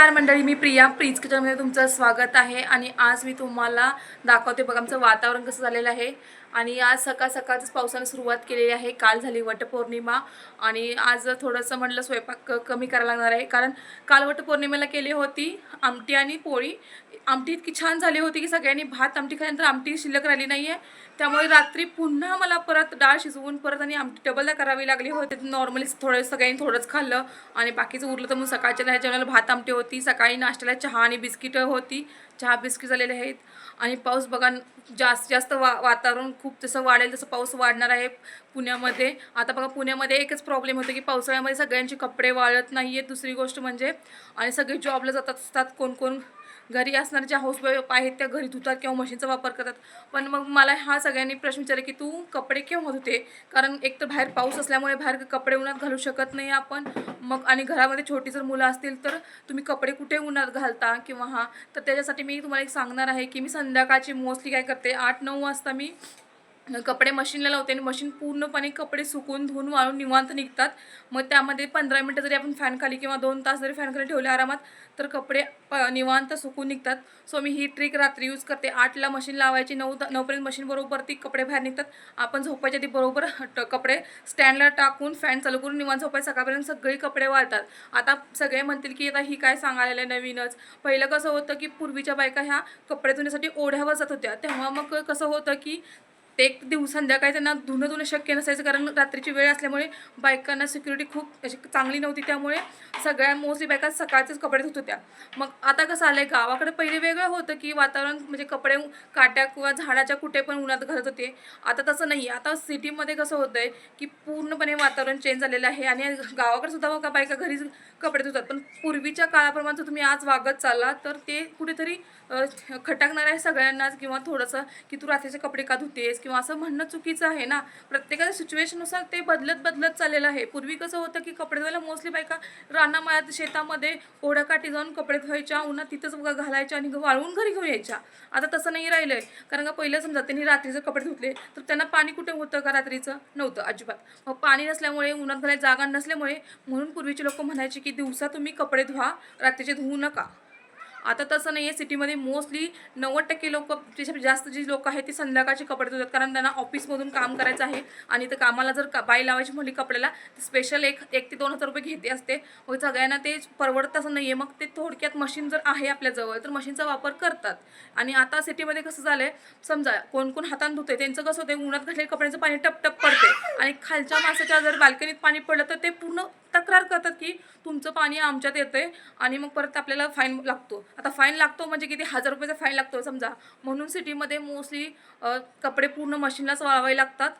नमस्कार मंडळी मी प्रिया. प्रीज किचनमध्ये तुमचं स्वागत आहे. आणि आज मी तुम्हाला दाखवते बघा आमचं वातावरण कसं झालेलं आहे. आणि आज सकाळ सकाळच पावसाने सुरुवात केलेली आहे. काल झाली वटपौर्णिमा. आणि आज थोडंसं म्हटलं स्वयंपाक कमी करायला लागणार आहे. कारण काल वटपौर्णिमेला केली होती आमटी आणि पोळी. आमटी इतकी छान झाली होती की सगळ्यांनी भात आमटी खाल्यानंतर आमटी शिल्लक राहिली नाही आहे त्यामुळे रात्री पुन्हा मला परत डाळ शिजवून परत आणि आमटी डबलदा करावी लागली होती. नॉर्मली थोडं सगळ्यांनी थोडंच खाल्लं आणि बाकीचं उरलं तर मग सकाळच्या ह्या जेवणाला भात आमटी होती सकाळी नाश्त्याला चहा आणि बिस्किटं होती. चहा बिस्किट झालेले आहेत. आणि पाऊस बघा जास्त जास्त वा वातावरण खूप जसं वाढेल तसं पाऊस वाढणार आहे पुण्यामध्ये. आता बघा पुण्यामध्ये एकच प्रॉब्लेम होतो की पावसाळ्यामध्ये सगळ्यांचे कपडे वाळत नाही आहेत दुसरी गोष्ट म्हणजे आणि सगळे जॉबला जातात असतात कोण कोण? घरी असणाऱ्या ज्या हाऊसवाईफ आहेत त्या घरी धुतात किंवा मशीनचा वापर करतात. पण मग मला हा सगळ्यांनी प्रश्न विचारला की तू कपडे केव्हा धुते कारण एक तर बाहेर पाऊस असल्यामुळे बाहेर कपडे उन्हात घालू शकत नाही आपण. मग आणि घरामध्ये छोटी जर मुलं असतील तर तुम्ही कपडे कुठे उन्हात घालता किंवा हा? तर त्याच्यासाठी मी तुम्हाला एक सांगणार आहे की मी संध्याकाळची मोस्टली काय करते आठ नऊ वाजता मी कपडे मशीनला लावते आणि मशीन पूर्णपणे कपडे सुकून धुवून वाळून निवांत निघतात. मग त्यामध्ये पंधरा मिनटं जरी आपण फॅन खाली किंवा दोन तास जरी फॅन खाली ठेवले आरामात तर कपडे प निवांत सुकून निघतात. सो मी ही ट्रिक रात्री यूज करते. आठला मशीन लावायची नऊ नऊपर्यंत मशीन बरोबर ती कपडे बाहेर निघतात. आपण झोपायच्या आधी बरोबर ट- कपडे स्टँडला टाकून फॅन चालू करून निवांत झोपाय सकाळपर्यंत सगळे कपडे वाळतात. आता सगळे म्हणतील की आता ही काय सांगायला नवीनच. पहिलं कसं होतं की पूर्वीच्या बायका ह्या कपडे धुण्यासाठी ओढ्यावर जात होत्या. तेव्हा मग कसं होतं की ते एक दिवस संध्याकाळी त्यांना धुणं धुणं शक्य नसायचं कारण रात्रीची वेळ असल्यामुळे बायकांना सिक्युरिटी खूप अशी चांगली नव्हती. त्यामुळे सगळ्या मोस्टली बायका सकाळचेच कपडे धुत होत्या. मग आता कसं आलं आहे गावाकडे पहिले वेगळं होतं की वातावरण म्हणजे कपडे काट्या किंवा झाडाच्या कुठे पण उन्हात घालत होते. आता तसं नाही आता सिटीमध्ये कसं होतं आहे की पूर्णपणे वातावरण चेंज झालेलं आहे आणि गावाकडे सुद्धा बघा बायका घरीच कपडे धुतात पण पूर्वीच्या काळाप्रमाणे जर तुम्ही आज वागत चालला तर ते कुठेतरी खटकणार आहे सगळ्यांनाच किंवा थोडंसं की तू रात्रीचे कपडे का धुतेस किंवा असं म्हणणं चुकीचं आहे ना. प्रत्येकाच्या सिच्युएशननुसार ते बदलत बदलत चाललेलं आहे. पूर्वी कसं होतं की कपडे धुवायला मोस्टली बायका रानामाळ्यात शेतामध्ये ओढ्याकाठी जाऊन कपडे धुवायच्या उन्हात तिथंच घालायच्या आणि वाळवून घरी घेऊन यायच्या. आता तसं नाही राहिलं आहे कारण का पहिलं समजा त्यांनी रात्रीचे कपडे धुतले तर त्यांना पाणी कुठे होतं का रात्रीचं? नव्हतं अजिबात. मग पाणी नसल्यामुळे उन्हात घालायला जागा नसल्यामुळे म्हणून पूर्वीचे लोक म्हणायचे की की दिवसा तुम्ही कपडे धुवा रात्रीचे धुवू नका. आता तसं नाही आहे सिटीमध्ये मोस्टली नव्वद टक्के लोक त्याच्यापेक्षा जास्त जी लोक आहेत ती संध्याकाळचे कपडे धुतात. कारण त्यांना ऑफिसमधून काम करायचं आहे आणि तर कामाला जर का बाई लावायची म्हणली कपड्याला तर स्पेशल एक एक ते दोन हजार रुपये घेते असते. मग सगळ्यांना ते परवडत असं नाही आहे मग ते थोडक्यात मशीन जर आहे आपल्याजवळ तर मशीनचा वापर करतात. आणि आता सिटीमध्ये कसं झालं आहे समजा कोण कोण हातानं धुते त्यांचं कसं होतं उन्हात घातलेल्या कपड्यांचं पाणी टप टप पडते आणि खालच्या माणसाच्या जर बाल्कनीत पाणी पडलं तर ते पूर्ण तक्रार करतात की तुमचं पाणी आमच्यात येतंय आणि मग परत आपल्याला फाईन लागतो. आता फाईन लागतो म्हणजे किती? हजार रुपयाचा फाईन लागतो समजा. म्हणून सिटीमध्ये मोस्टली कपडे पूर्ण मशीनलाच वाळवावे लागतात.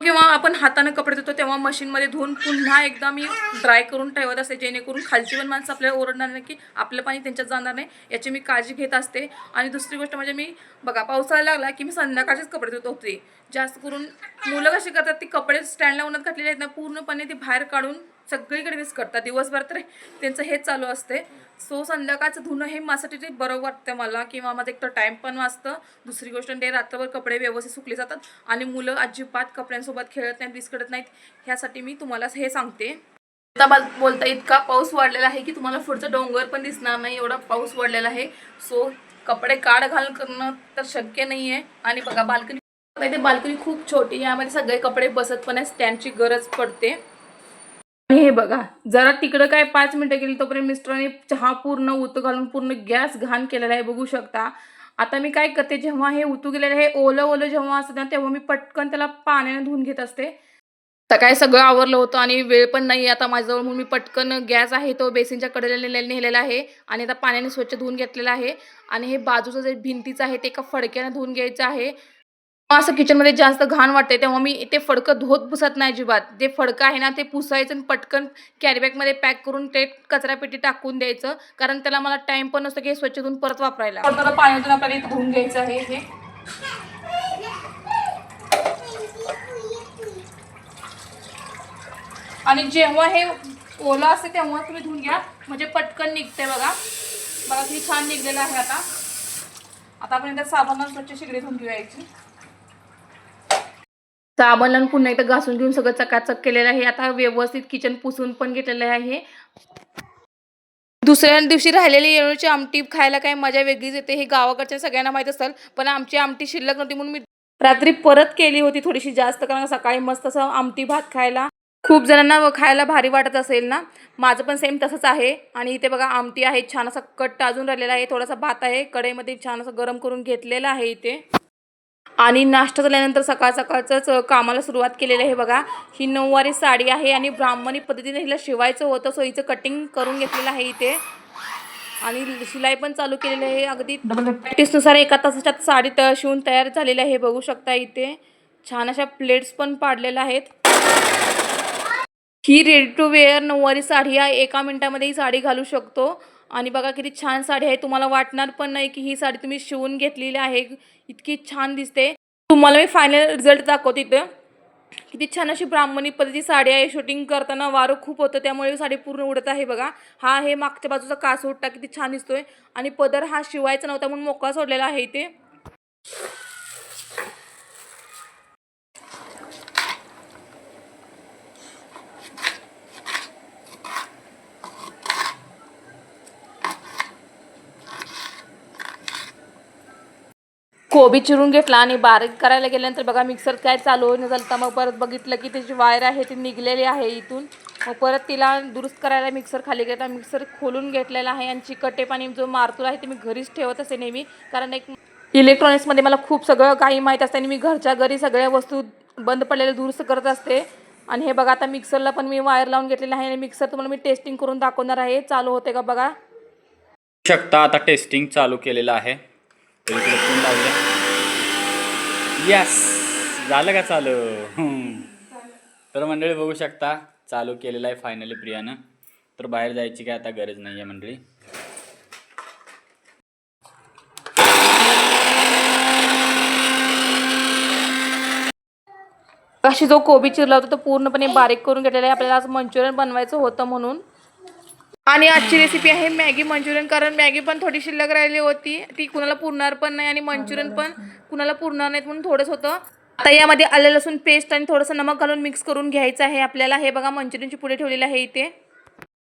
किंवा आपण हाताने कपडे धुतो तेव्हा मशीनमध्ये धुवून पुन्हा एकदा मी ड्राय करून ठेवत असते जेणेकरून खालची पण माणसं आपल्याला ओरडणार नाही की आपलं पाणी त्यांच्यात जाणार नाही याची मी काळजी घेत असते. आणि दुसरी गोष्ट म्हणजे मी बघा पावसाळा लागला की मी संध्याकाळचेच कपडे धुत होते. जास्त करून मुलं कशी करतात ती कपडे स्टँडला उन्हात घातलेले आहेत ना पूर्णपणे ते बाहेर काढून सगळीकडे मिस करतात. दिवसभर तर त्यांचं हेच चालू असते. सो संध्याकाळचं धुणं हे माझ्यासाठी ते बरं वाटतं मला किंवा माझं एक तर टाईम पण वाचतं. दुसरी गोष्ट ते रात्रभर कपडे व्यवस्थित सुकले जातात आणि मुलं अजिबात कपड्यांसोबत खेळत नाहीत विस्कडत नाहीत. ह्यासाठी मी तुम्हाला हे सांगते. आता बोलता इतका पाऊस वाढलेला आहे की तुम्हाला पुढचं डोंगर पण दिसणार नाही एवढा पाऊस वाढलेला आहे. सो कपडे काढ घाल करणं तर शक्य नाही आहे आणि बघा बाल्कनी ते बाल्कनी खूप छोटी यामध्ये सगळे कपडे बसत पण आहे स्टँडची गरज पडते. आणि हे बघा जरा तिकडं काय पाच मिनटं गेली तोपर्यंत मिस्टरांनी चहा पूर्ण उतू घालून पूर्ण गॅस घाण केलेला आहे बघू शकता. आता मी काय करते जेव्हा हे उतू गेलेलं हे ओलं ओलं जेव्हा असतं ना तेव्हा मी पटकन त्याला पाण्याने धुवून घेत असते. तर काय सगळं आवरलं होतं आणि वेळ पण नाही आता माझ्याजवळ म्हणून मी पटकन गॅस आहे तो बेसिनच्या कडेला नेलेला आहे आणि आता पाण्याने स्वच्छ धुवून घेतलेला आहे. आणि हे बाजूचं जे भिंतीचं आहे ते एका फडक्याने धुवून घ्यायचं आहे. असं किचनमध्ये जास्त घाण वाटते तेव्हा मी ते फडकं धोत पुसत नाही अजिबात. जे फडकं आहे ना ते पुसायचं आणि पटकन कॅरीबॅगमध्ये पॅक करून ते कचरापेटी टाकून द्यायचं. कारण त्याला मला टाइम पण नसतो की हे स्वच्छ धुवून परत वापरायला. परत पाण्यातून आपल्याला इथं धुवून घ्यायचं आहे हे. आणि जेव्हा हे ओलं असते तेव्हा तुम्ही धुवून घ्या. म्हणजे पटकन निघते बघा. बघा किती छान निघलेलं आहे आता. आता आपण एकदा साबणानं स्वच्छ शिगडी धुवून घ्यायची तर आम्हाला पुन्हा एकदा घासून घेऊन सगळं चकाचक केलेलं आहे. आता व्यवस्थित किचन पुसून पण घेतलेलं आहे. दुसऱ्या दिवशी राहिलेली येळूची आमटी खायला काय मजा वेगळीच येते. हे गावाकडच्या सगळ्यांना माहीत असेल पण आमची आमटी शिल्लक नव्हती म्हणून मी रात्री परत केली होती थोडीशी जास्त कारण सकाळी मस्त असं आमटी भात खायला. खूप जणांना खायला भारी वाटत असेल ना? माझं पण सेम तसंच आहे. आणि इथे बघा आमटी आहे छान असा कट्ट अजून राहिलेला आहे. थोडासा भात आहे कढईमध्ये छान असं गरम करून घेतलेला आहे इथे. आणि नाश्ता झाल्यानंतर सकाळ सकाळचंच कामाला सुरुवात केलेली आहे बघा. ही नऊवारी साडी आहे आणि ब्राह्मणी पद्धतीने हिला शिवायचं होतं सो हिचं कटिंग करून घेतलेलं आहे इथे. आणि शिलाई पण चालू केलेली आहे. अगदी प्रॅक्टिसनुसार एका तासाच्या साडी त शिवून तयार झालेली आहे. बघू शकता इथे. छान अशा प्लेट्स पण पाडलेल्या आहेत. ही ready to wear nauvari sari आहे. एका मिनिटामध्ये ही साडी घालू शकतो. आणि बघा किती छान साडी आहे. तुम्हाला वाटणार पण नाही की ही साडी तुम्ही शिवून घेतलेली आहे. इतकी छान दिसते. तुम्हाला मी फायनल रिझल्ट दाखवते इथं. किती छान अशी ब्राह्मणी पद्धती साडी आहे. शूटिंग करताना वारं खूप होतं. त्यामुळे साडी पूर्ण उडत आहे बघा. हा आहे मागच्या बाजूचा कास उठता किती छान दिसतोय. आणि पदर हा शिवायचा नव्हता म्हणून मोकळा सोडलेला आहे इथे. कोबी चिरून घेतला आणि बारीक करायला गेल्यानंतर बघा मिक्सर काय चालू होईन झालं. तर मग परत बघितलं की त्याची वायर आहे ती निघलेली आहे इथून. मग परत तिला दुरुस्त करायला मिक्सर खाली घेतला. मिक्सर खोलून घेतलेला आहे आणि चिकटे पाणी जो मारतूर आहे ते मी घरीच ठेवत असे नेहमी. कारण एक इलेक्ट्रॉनिक्समध्ये मला खूप सगळं काही माहीत असते आणि मी घरच्या घरी सगळ्या वस्तू बंद पडलेल्या दुरुस्त करत असते. आणि हे बघा आता मिक्सरला पण मी वायर लावून घेतलेलं आहे आणि मिक्सर तुम्हाला मी टेस्टिंग करून दाखवणार आहे. चालू होते का बघा? शकता आता टेस्टिंग चालू केलेलं आहे. इकडे यस झालं का चालू? तर मंडळी बघू शकता चालू केलेलं आहे फायनली प्रियानं. तर बाहेर जायची काय आता गरज नाही आहे मंडळी. अशी जो कोबी चिरला होता तो पूर्णपणे बारीक करून घेतलेला आहे. आपल्याला आज मंचुरियन बनवायचं होतं म्हणून. आणि आजची रेसिपी आहे मॅगी मंचुरियन. कारण मॅगी पण थोडी शिल्लक राहिली होती. ती कुणाला पुरणार पण नाही आणि मंचुरियन पण कुणाला पुरणार नाहीत म्हणून थोडंच होतं. आता यामध्ये आलं लसूण पेस्ट आणि थोडंसं नमक घालून मिक्स करून घ्यायचं आहे आपल्याला. हे बघा मंचुरियनची पुढे ठेवलेलं आहे इथे.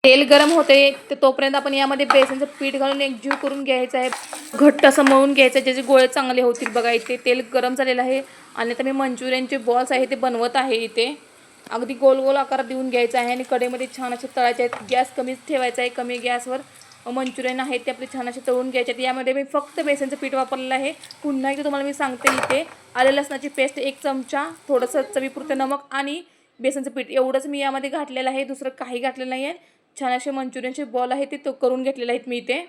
तेल गरम होते ते तोपर्यंत आपण यामध्ये बेसनचं पीठ घालून एकजीव करून घ्यायचं आहे. घट्ट असं मळून घ्यायचं आहे ज्याचे गोळे चांगले होतील. बघा इथे तेल गरम झालेलं आहे. आणि आता मी मंचुरियनचे बॉल्स आहे ते बनवत आहे इथे. अगदी गोल गोल आकार देऊन घ्यायचा आहे आणि कडेमध्ये छान असे तळायचे आहेत. गॅस कमीच ठेवायचा आहे. कमी गॅसवर मंचुरियन आहे ते आपले छान असे तळून घ्यायचे आहेत. यामध्ये मी फक्त बेसनचं पीठ वापरलेलं आहे. पुन्हा एकदा तुम्हाला मी सांगते इथे आले लसणाची पेस्ट एक चमचा थोडंसं चवीपुरतं नमक आणि बेसनचं पीठ. एवढंच मी यामध्ये घातलेलं आहे. दुसरं काही घातलेलं नाही आहे छान असे मंचुरियनचे बॉल आहे ते तो करून घेतलेले आहेत मी इथे.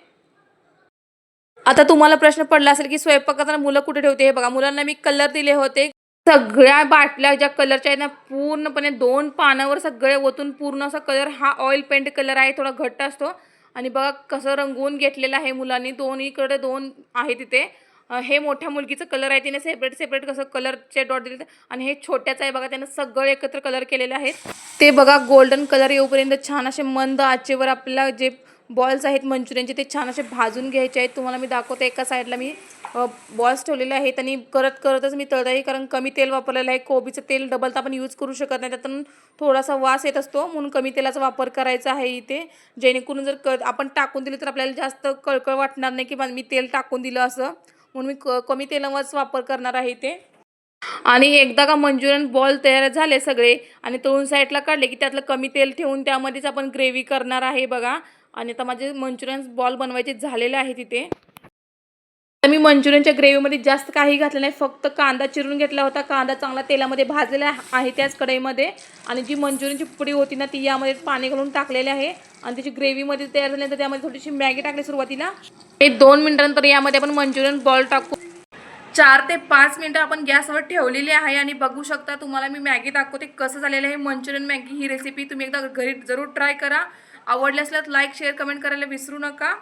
आता तुम्हाला प्रश्न पडला असेल की स्वयंपाक करताना मुलं कुठे ठेवते? हे बघा मुलांना मी कलर दिले होते. सगळ्या बाटल्या ज्या कलरच्या आहेत ना पूर्णपणे दोन पानावर सगळे ओतून पूर्ण असा कलर हा ऑइल पेंट कलर आहे थोडा घट्ट असतो. आणि बघा कसं रंगवून घेतलेलं आहे मुलांनी दोन्हीकडे दोन आहे तिथे. हे मोठ्या मुलगीचं कलर आहे तिने सेपरेट सेपरेट कसं कलरचे डॉट दिले आणि हे छोट्याचं आहे बघा त्यानं सगळं एकत्र कलर केलेले आहेत. ते बघा गोल्डन कलर येऊपर्यंत छान असे मंद आचेवर आपल्याला जे बॉल्स आहेत मंचुरियनचे ते छान असे भाजून घ्यायचे आहेत. तुम्हाला मी दाखवते एका साईडला मी बॉल्स ठेवलेले आहेत आणि करत करतच मी तळत आहे कारण कमी तेल वापरलेलं आहे. कोबीचं तेल डबल तर आपण यूज करू शकत नाही. त्यातून थोडासा वास येत असतो म्हणून कमी तेलाचा वापर करायचा आहे इथे. जेणेकरून जर क आपण टाकून दिलं तर आपल्याला जास्त कळकळ वाटणार नाही की मी तेल टाकून दिलं असं. म्हणून मी क कमी तेलावरच वापर करणार आहे इथे. आणि एकदा का मंचुरियन बॉल तयार झाले सगळे आणि तळून साईडला काढले की त्यातलं कमी तेल ठेवून त्यामध्येच आपण ग्रेव्ही करणार आहे बघा. आणि आता माझे मंचुरियन बॉल बनवायचे झालेले आहेत तिथे तर मी मंचुरियनच्या ग्रेव्हीमध्ये जास्त काही घातलं नाही. फक्त कांदा चिरून घेतला होता. कांदा चांगला तेलामध्ये भाजलेला आहे त्याच कढईमध्ये. आणि जी मंचुरियनची पुडी होती ना ती यामध्ये पाणी घालून टाकलेली आहे. आणि त्याची ग्रेव्हीमध्ये तयार झाल्यानंतर त्यामध्ये थोडीशी मॅगी टाकली सुरुवातीला. हे दोन मिनिटानंतर यामध्ये आपण मंचुरियन बॉल टाकू. चार ते पाच मिनटं आपण गॅसवर ठेवलेली आहे आणि बघू शकता तुम्हाला मी मॅगी दाखवते कसं झालेलं आहे. मंचुरियन मॅगी ही रेसिपी तुम्ही एकदा घरी जरूर ट्राय करा. आवडल्यास लाईक शेअर कमेंट करायला विसरू नका.